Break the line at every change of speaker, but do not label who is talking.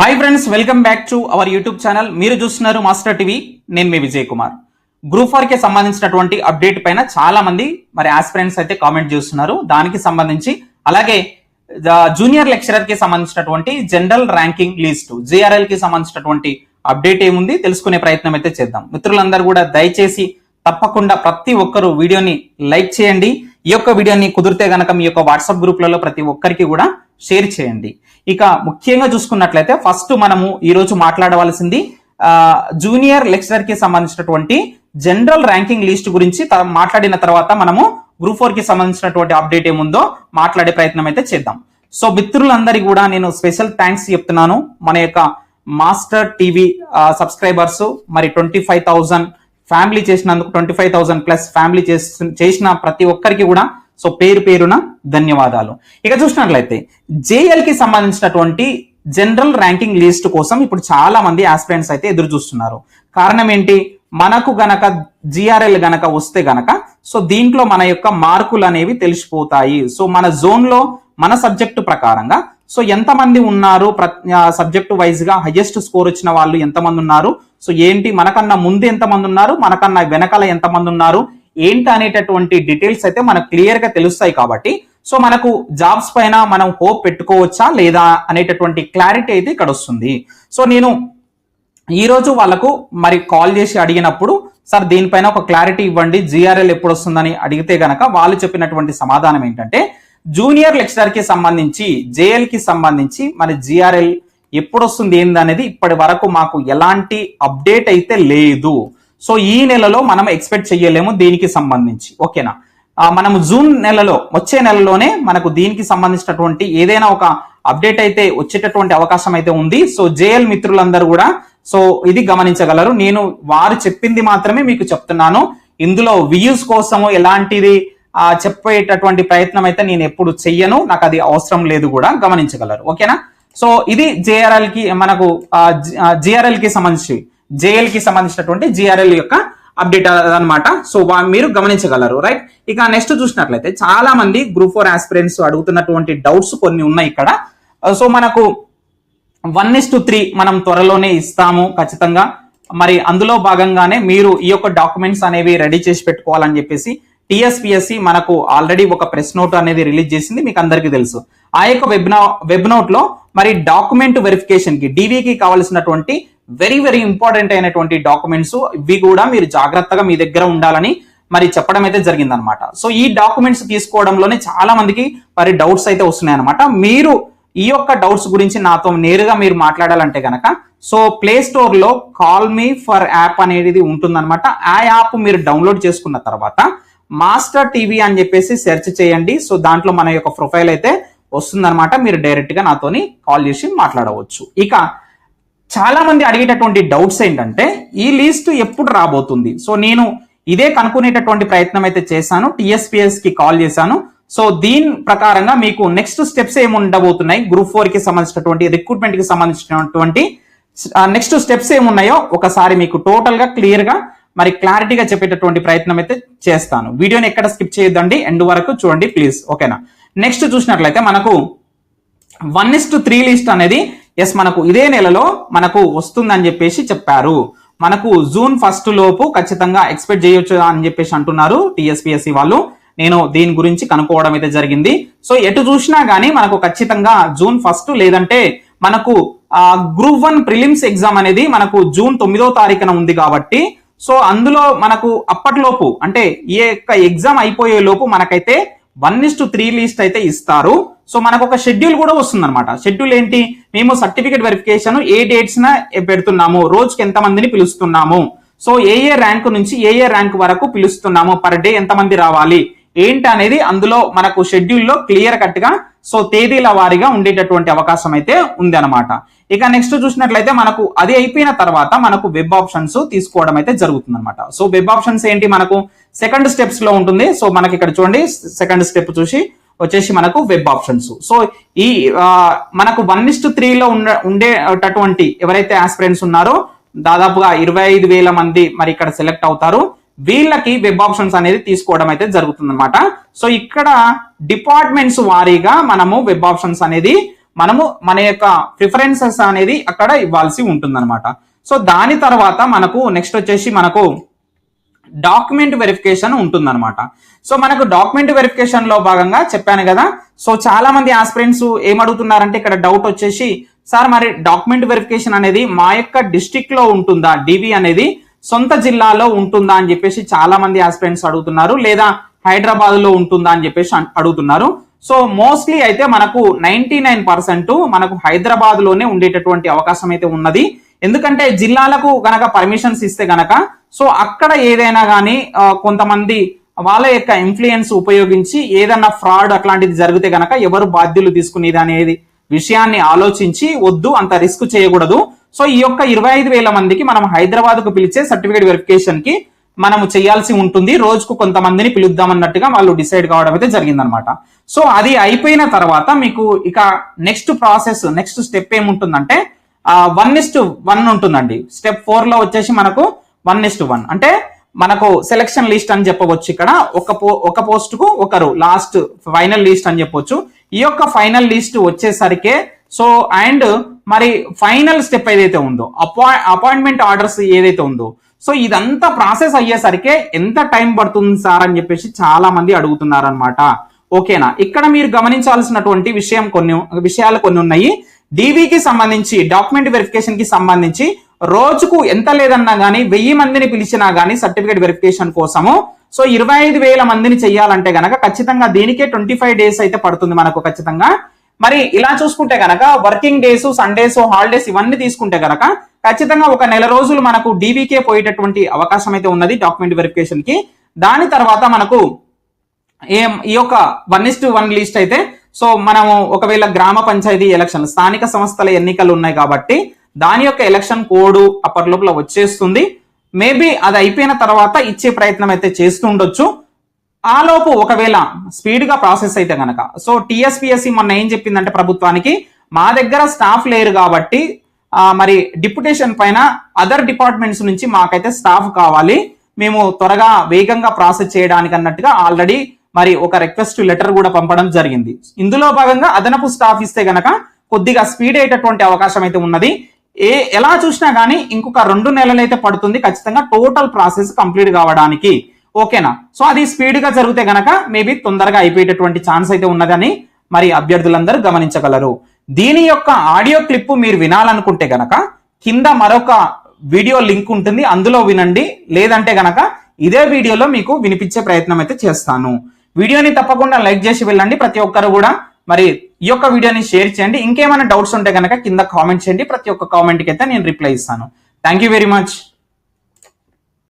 Hi friends welcome back to our YouTube channel మీరు చూస్తున్నారు master TV నేను మీ విజయ్ కుమార్ గ్రూప్ ఫోర్కి సంబంధించినటువంటి అప్డేట్ పైన చాలా మంది మరి ఆస్పిరెంట్స్ అయితే కామెంట్ చేస్తున్నారు. దానికి సంబంధించి అలాగే జూనియర్ లెక్చరర్కి సంబంధించినటువంటి జనరల్ ర్యాంకింగ్ లిస్ట్ జేఆర్ఎల్కి సంబంధించినటువంటి అప్డేట్ ఏముంది తెలుసుకునే ప్రయత్నం అయితే చేద్దాం. మిత్రులందరూ కూడా దయచేసి తప్పకుండా ప్రతి ఒక్కరు వీడియోని లైక్ చేయండి. ఈ యొక్క వీడియోని కుదిరితే గనక మీ యొక్క వాట్సాప్ గ్రూప్లలో ప్రతి ఒక్కరికి కూడా షేర్ చేయండి. ఇక ముఖ్యంగా చూసుకున్నట్లయితే ఫస్ట్ మనము ఈరోజు మాట్లాడవలసింది జూనియర్ లెక్చరర్కి సంబంధించినటువంటి జనరల్ ర్యాంకింగ్ లిస్ట్ గురించి త- మాట్లాడిన తర్వాత మనము గ్రూప్ ఫోర్కి సంబంధించినటువంటి అప్డేట్ ఏముందో మాట్లాడే ప్రయత్నం అయితే చేద్దాం. సో మిత్రులందరికీ కూడా నేను స్పెషల్ థ్యాంక్స్ చెప్తున్నాను. మన యొక్క మాస్టర్ టీవీ సబ్స్క్రైబర్స్ మరి ట్వంటీ ఫైవ్ థౌజండ్ ఫ్యామిలీ చేసినందుకు twenty five thousand plus family చేసిన ప్రతి ఒక్కరికి కూడా సో పేరు పేరున ధన్యవాదాలు. ఇక చూసినట్లయితే జేఎల్కి సంబంధించినటువంటి జనరల్ ర్యాంకింగ్ లిస్ట్ కోసం ఇప్పుడు చాలా మంది ఆస్పిరెంట్స్ అయితే ఎదురు చూస్తున్నారు. కారణం ఏంటి? మనకు గనక జిఆర్ఎల్ గనక వస్తే గనక సో దీంట్లో మన యొక్క మార్కులు అనేవి తెలిసిపోతాయి. సో మన జోన్లో మన సబ్జెక్టు ప్రకారంగా సో ఎంతమంది ఉన్నారు సబ్జెక్టు వైజ్గా హైయెస్ట్ స్కోర్ వచ్చిన వాళ్ళు ఎంతమంది ఉన్నారు? సో ఏంటి? మనకన్నా ముందు ఎంతమంది ఉన్నారు? మనకన్నా వెనకాల ఎంతమంది ఉన్నారు? ఏంటి అనేటటువంటి డీటెయిల్స్ అయితే మనకు క్లియర్గా తెలుస్తాయి కాబట్టి. సో మనకు జాబ్స్ పైన మనం హోప్ పెట్టుకోవచ్చా లేదా అనేటటువంటి క్లారిటీ అయితే ఇక్కడ వస్తుంది. సో నేను ఈరోజు వాళ్ళకు మరి కాల్ చేసి అడిగినప్పుడు సార్ దీనిపైన ఒక క్లారిటీ ఇవ్వండి. జిఆర్ఎల్ ఎప్పుడు వస్తుందని అడిగితే గనక వాళ్ళు చెప్పినటువంటి సమాధానం ఏంటంటే జూనియర్ లెక్చరర్కి సంబంధించి జేఎల్కి సంబంధించి మన జిఆర్ఎల్ ఎప్పుడు వస్తుంది ఏందనేది ఇప్పటి వరకు మాకు ఎలాంటి అప్డేట్ అయితే లేదు. సో ఈ నెలలో మనం ఎక్స్పెక్ట్ చేయలేము దీనికి సంబంధించి. ఓకేనా? మనం మనము జూన్ నెలలో వచ్చే నెలలోనే మనకు దీనికి సంబంధించినటువంటి ఏదైనా ఒక అప్డేట్ అయితే వచ్చేటటువంటి అవకాశం అయితే ఉంది. సో జేఎల్ మిత్రులందరూ కూడా సో ఇది గమనించగలరు. నేను వారు చెప్పింది మాత్రమే మీకు చెప్తున్నాను. ఇందులో వ్యూస్ కోసము ఎలాంటిది చెప్పేటటువంటి ప్రయత్నం అయితే నేను ఎప్పుడు చెయ్యను. నాకు అది అవసరం లేదు కూడా. గమనించగలరు. ఓకేనా? సో ఇది జేఆర్ఎల్కి మనకు జిఆర్ఎల్కి సంబంధించి జేఎల్కి సంబంధించినటువంటి జిఆర్ఎల్ యొక్క అప్డేట్ అన్నమాట. సో వా- మీరు గమనించగలరు. రైట్? ఇక నెక్స్ట్ చూసినట్లయితే చాలా మంది గ్రూప్ ఫోర్ ఆస్పిరెంట్స్ అడుగుతున్నటువంటి డౌట్స్ కొన్ని ఉన్నాయి ఇక్కడ. సో మనకు వన్ ఇస్ టు త్రీ మనం త్వరలోనే ఇస్తాము ఖచ్చితంగా. మరి అందులో భాగంగానే మీరు ఈ యొక్క డాక్యుమెంట్స్ అనేవి రెడీ చేసి పెట్టుకోవాలని చెప్పేసి టిఎస్పిఎస్సి మనకు ఆల్రెడీ ఒక ప్రెస్ నోట్ అనేది రిలీజ్ చేసింది మీకు అందరికీ తెలుసు. ఆ యొక్క వెబ్ వెబ్ నోట్లో మరి డాక్యుమెంట్ వెరిఫికేషన్కి డివికి కావాల్సినటువంటి వెరీ వెరీ ఇంపార్టెంట్ అయినటువంటి డాక్యుమెంట్స్ ఇవి కూడా మీరు జాగ్రత్తగా మీ దగ్గర ఉండాలని మరి చెప్పడం అయితే జరిగిందనమాట. సో ఈ డాక్యుమెంట్స్ తీసుకోవడంలోనే చాలా మందికి మరి డౌట్స్ అయితే వస్తున్నాయి అనమాట మీరు ఈ యొక్క డౌట్స్ గురించి నాతో నేరుగా మీరు మాట్లాడాలంటే కనుక సో ప్లే స్టోర్లో కాల్ మీ ఫర్ యాప్ అనేది ఉంటుందన్నమాట ఆ యాప్ మీరు డౌన్లోడ్ చేసుకున్న తర్వాత మాస్టర్ టీవీ అని చెప్పేసి సెర్చ్ చేయండి. సో దాంట్లో మన యొక్క ప్రొఫైల్ అయితే వస్తుందన్నమాట. మీరు డైరెక్ట్గా నాతోని కాల్ చేసి మాట్లాడవచ్చు. ఇక చాలా మంది అడిగేటటువంటి డౌట్స్ ఏంటంటే ఈ లిస్ట్ ఎప్పుడు రాబోతుంది? సో నేను ఇదే కనుక్కునేటటువంటి ప్రయత్నం అయితే చేశాను. టిఎస్పిఎస్కి కాల్ చేశాను. సో దీని ప్రకారంగా మీకు నెక్స్ట్ స్టెప్స్ ఏమి ఉండబోతున్నాయి? గ్రూప్ ఫోర్కి సంబంధించినటువంటి రిక్రూట్మెంట్కి సంబంధించినటువంటి నెక్స్ట్ స్టెప్స్ ఏమున్నాయో ఒకసారి మీకు టోటల్గా క్లియర్గా మరి క్లారిటీగా చెప్పేటటువంటి ప్రయత్నం అయితే చేస్తాను. వీడియోని ఎక్కడ స్కిప్ చేయొద్దండి. ఎండ్ వరకు చూడండి ప్లీజ్. ఓకేనా? నెక్స్ట్ చూసినట్లయితే మనకు one is to three list అనేది ఎస్ మనకు ఇదే నెలలో మనకు వస్తుందని చెప్పేసి చెప్పారు. మనకు జూన్ ఫస్ట్ లోపు ఖచ్చితంగా ఎక్స్పెక్ట్ చేయొచ్చు అని చెప్పేసి అంటున్నారు టీఎస్పీఎస్సీ వాళ్ళు. నేను దీని గురించి కనుక్కోవడం అయితే జరిగింది. సో ఎటు చూసినా గానీ మనకు ఖచ్చితంగా జూన్ ఫస్ట్ లేదంటే మనకు గ్రూప్ వన్ ప్రిలిమ్స్ ఎగ్జామ్ అనేది మనకు జూన్ తొమ్మిదో తారీఖున ఉంది కాబట్టి సో అందులో మనకు అప్పటిలోపు అంటే ఈ యొక్క ఎగ్జామ్ అయిపోయే లోపు మనకైతే one is to three list అయితే ఇస్తారు. సో మనకు ఒక షెడ్యూల్ కూడా వస్తుంది అనమాట షెడ్యూల్ ఏంటి? మేము సర్టిఫికేట్ వెరిఫికేషన్ ఏ డేట్స్ పెడుతున్నాము? రోజుకి ఎంత మందిని పిలుస్తున్నాము? సో ఏ ఏ ర్యాంక్ నుంచి ఏ ఏ ర్యాంక్ వరకు పిలుస్తున్నాము? పర్ డే ఎంతమంది రావాలి? ఏంటి అనేది అందులో మనకు షెడ్యూల్లో క్లియర్ కట్గా సో తేదీల వారీగా ఉండేటటువంటి అవకాశం అయితే ఉంది అనమాట ఇక నెక్స్ట్ చూసినట్లయితే మనకు అది అయిపోయిన తర్వాత మనకు వెబ్ ఆప్షన్స్ తీసుకోవడం అయితే జరుగుతుంది అనమాట సో వెబ్ ఆప్షన్స్ ఏంటి? మనకు సెకండ్ స్టెప్స్లో ఉంటుంది. సో మనకి ఇక్కడ చూడండి సెకండ్ స్టెప్ చూసి వచ్చేసి మనకు వెబ్ ఆప్షన్స్ సో ఈ మనకు వన్ ఇస్ త్రీలో ఉండ ఉండేటటువంటి ఎవరైతే ఆస్పిరెంట్స్ ఉన్నారో దాదాపుగా ఇరవై ఐదు వేల మంది మరి ఇక్కడ సెలెక్ట్ అవుతారు. వీళ్ళకి వెబ్ ఆప్షన్స్ అనేది తీసుకోవడం అయితే జరుగుతుంది అనమాట సో ఇక్కడ డిపార్ట్మెంట్స్ వారీగా మనము వెబ్ ఆప్షన్స్ అనేది మనము మన యొక్క ప్రిఫరెన్సెస్ అనేది అక్కడ ఇవ్వాల్సి ఉంటుందన్నమాట. సో దాని తర్వాత మనకు నెక్స్ట్ వచ్చేసి మనకు డాక్యుమెంట్ వెరిఫికేషన్ ఉంటుందన్నమాట. సో మనకు డాక్యుమెంట్ వెరిఫికేషన్లో భాగంగా చెప్పాను కదా. సో చాలా మంది ఆస్పిరెంట్స్ ఏమడుగుతున్నారంటే ఇక్కడ డౌట్ వచ్చేసి సార్ మరి డాక్యుమెంట్ వెరిఫికేషన్ అనేది మా యొక్క డిస్టిక్లో లో ఉంటుందా? డివి అనేది సొంత జిల్లాలో ఉంటుందా? అని చెప్పేసి చాలా మంది ఆస్పిరెంట్స్ అడుగుతున్నారు. లేదా హైదరాబాద్లో ఉంటుందా అని చెప్పేసి అడుగుతున్నారు. సో మోస్ట్లీ అయితే మనకు నైన్టీ నైన్ పర్సెంట్ మనకు హైదరాబాద్లోనే ఉండేటటువంటి అవకాశం అయితే ఉన్నది. ఎందుకంటే జిల్లాలకు గనక పర్మిషన్స్ ఇస్తే గనక సో అక్కడ ఏదైనా కానీ కొంతమంది వాళ్ళ యొక్క ఇన్ఫ్లుయెన్స్ ఉపయోగించి ఏదన్నా ఫ్రాడ్ అట్లాంటిది జరిగితే గనక ఎవరు బాధ్యులు తీసుకునేది అనేది విషయాన్ని ఆలోచించి వద్దు అంత రిస్క్ చేయకూడదు. సో ఈ యొక్క ఇరవై ఐదు వేల మందికి మనం హైదరాబాద్కు పిలిచే సర్టిఫికేట్ వెరిఫికేషన్కి మనము చేయాల్సి ఉంటుంది రోజుకు కొంతమందిని పిలుద్దాం అన్నట్టుగా వాళ్ళు డిసైడ్ కావడం అయితే జరిగిందనమాట. సో అది అయిపోయిన తర్వాత మీకు ఇక నెక్స్ట్ ప్రాసెస్ నెక్స్ట్ స్టెప్ ఏముంటుందంటే వన్ ఇస్ట్ వన్ ఉంటుందండి. స్టెప్ ఫోర్లో వచ్చేసి మనకు వన్ ఇస్ట్ వన్ అంటే మనకు సెలక్షన్ లిస్ట్ అని చెప్పవచ్చు ఇక్కడ. ఒక పో ఒక పోస్ట్కు ఒకరు లాస్ట్ ఫైనల్ లిస్ట్ అని చెప్పొచ్చు. ఈ యొక్క ఫైనల్ లిస్ట్ వచ్చేసరికే సో అండ్ మరి ఫైనల్ స్టెప్ ఏదైతే ఉందో అపాయి అపాయింట్మెంట్ ఆర్డర్స్ ఏదైతే ఉందో సో ఇదంతా ప్రాసెస్ అయ్యేసరికి ఎంత టైం పడుతుంది సార్ అని చెప్పేసి చాలా మంది అడుగుతున్నారనమాట ఓకేనా? ఇక్కడ మీరు గమనించాల్సినటువంటి విషయం కొన్ని విషయాలు కొన్ని ఉన్నాయి. డీవీకి సంబంధించి డాక్యుమెంట్ వెరిఫికేషన్కి సంబంధించి రోజుకు ఎంత లేదన్నా గానీ వెయ్యి మందిని పిలిచినా గానీ సర్టిఫికేట్ వెరిఫికేషన్ కోసము సో ఇరవై ఐదు వేల మందిని చేయాలంటే గనక ఖచ్చితంగా దీనికే ట్వంటీ ఫైవ్ డేస్ అయితే పడుతుంది మనకు ఖచ్చితంగా. మరి ఇలా చూసుకుంటే గనక వర్కింగ్ డేస్ సండేస్ హాలిడేస్ ఇవన్నీ తీసుకుంటే గనక ఖచ్చితంగా ఒక నెల రోజులు మనకు డీవీకే పోయేటటువంటి అవకాశం అయితే ఉన్నది డాక్యుమెంట్ వెరిఫికేషన్కి. దాని తర్వాత మనకు ఏం ఈ యొక్క one is to one list అయితే సో మనము ఒకవేళ గ్రామ పంచాయతీ ఎలక్షన్ స్థానిక సంస్థల ఎన్నికలు ఉన్నాయి కాబట్టి దాని యొక్క ఎలక్షన్ కోడ్ అప్పటి లోపల వచ్చేస్తుంది. మేబీ అది అయిపోయిన తర్వాత ఇచ్చే ప్రయత్నం అయితే చేస్తూ ఉండొచ్చు. ఆ లోపు ఒకవేళ స్పీడ్గా ప్రాసెస్ అయితే కనుక సో టిఎస్పిఎస్సి మొన్న ఏం చెప్పిందంటే ప్రభుత్వానికి మా దగ్గర స్టాఫ్ లేరు కాబట్టి మరి డిప్యుటేషన్ పైన అదర్ డిపార్ట్మెంట్స్ నుంచి మాకైతే స్టాఫ్ కావాలి. మేము త్వరగా వేగంగా ప్రాసెస్ చేయడానికి అన్నట్టుగా ఆల్రెడీ మరి ఒక రిక్వెస్ట్ లెటర్ కూడా పంపడం జరిగింది. ఇందులో భాగంగా అదనపు స్టాఫ్ ఇస్తే గనక కొద్దిగా స్పీడ్ అయ్యేటటువంటి అవకాశం అయితే ఉన్నది. ఏ ఎలా చూసినా గానీ ఇంకొక రెండు నెలలైతే పడుతుంది ఖచ్చితంగా టోటల్ ప్రాసెస్ కంప్లీట్ కావడానికి. ఓకేనా? సో అది స్పీడ్గా జరిగితే గనక మేబీ తొందరగా అయిపోయేటటువంటి ఛాన్స్ అయితే ఉన్నదని మరి అభ్యర్థులందరూ గమనించగలరు. దీని యొక్క ఆడియో క్లిప్ మీరు వినాలనుకుంటే గనక కింద మరొక వీడియో లింక్ ఉంటుంది అందులో వినండి. లేదంటే గనక ఇదే వీడియోలో మీకు వినిపించే ప్రయత్నం అయితే చేస్తాను. వీడియోని తప్పకుండా లైక్ చేసి వెళ్ళండి ప్రతి ఒక్కరు కూడా. మరి ఈ యొక్క వీడియోని షేర్ చేయండి. ఇంకేమైనా డౌట్స్ ఉంటే కనుక కింద కామెంట్ చేయండి. ప్రతి ఒక్క కామెంట్కి అయితే నేను రిప్లై ఇస్తాను. Thank you very much.